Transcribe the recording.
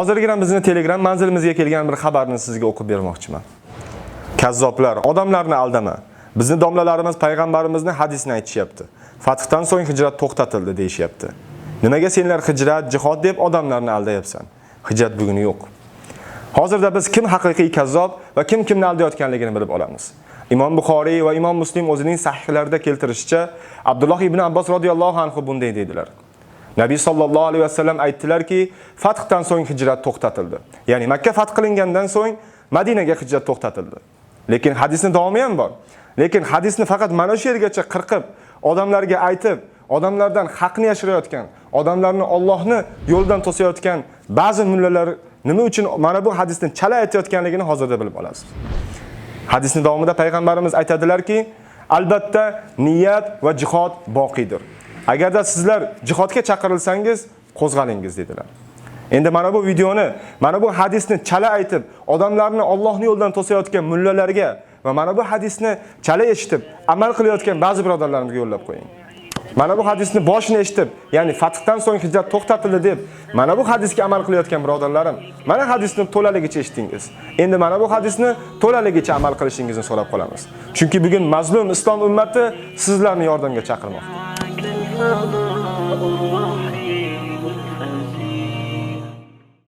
Hozirgina bizni Telegram manzilimizga kelgan bir xabarni sizga o'qib bermoqchiman. Kazzoblar, odamlarni aldama. Bizni domlalarimiz payg'ambarimizni hadisini aytishyapti. Fathdan so'ng hijrat to'xtatildi deyishyapti. Nimaga senlar hijrat, jihod deb odamlarni aldayapsan? Hijrat bugun yo'q. Hozirda biz kim haqiqiy kazzob va kim kimni aldayotganligini bilib olamiz. Imom Buxoriy va Imom Muslim o'zining sahihlarida keltirishicha, Abdulloh ibn Abbos radhiyallohu anhu bunday deydilar Nabiy sallallohu alayhi vasallam aytdilarki, fathdan so'ng hijrat to'xtatildi. Ya'ni Makka fath qilingandan so'ng Madinaga hijrat to'xtatildi. Lekin hadisning davomi ham bor. Lekin hadisni faqat mana shu yergacha qirqib, odamlarga aytib, odamlardan haqni yashirayotgan, odamlarni Allohni yo'ldan to'sayotgan ba'zi mullalar nima uchun mana bu hadisni chala aytayotganligini hozirda bilib olasiz. Hadisning davomida payg'ambarimiz aytadilarki, albatta niyat va jihod boqiydir. Agarda sizlar jihodga chaqirilsangiz, qo'zg'alingiz dedilar. Endi mana bu videoni, mana bu hadisni chala aytib, odamlarni Allohning yo'lidan to'sayotgan mullalarga va mana bu hadisni chala eshitib, amal qilayotgan ba'zi birodarlarimizga yo'llab qo'ying. Mana bu hadisni boshini eshitib, ya'ni fathdan so'ng hijrat to'xtatildi deb, mana bu hadisga amal qilayotgan birodarlarim, mana hadisni to'laligicha eshitdingiz. Endi mana bu hadisni to'laligicha amal qilishingizni so'rab qolamiz. Chunki bugun mazlum islom ummati sizlarni yordamga chaqirmoqda. الصباح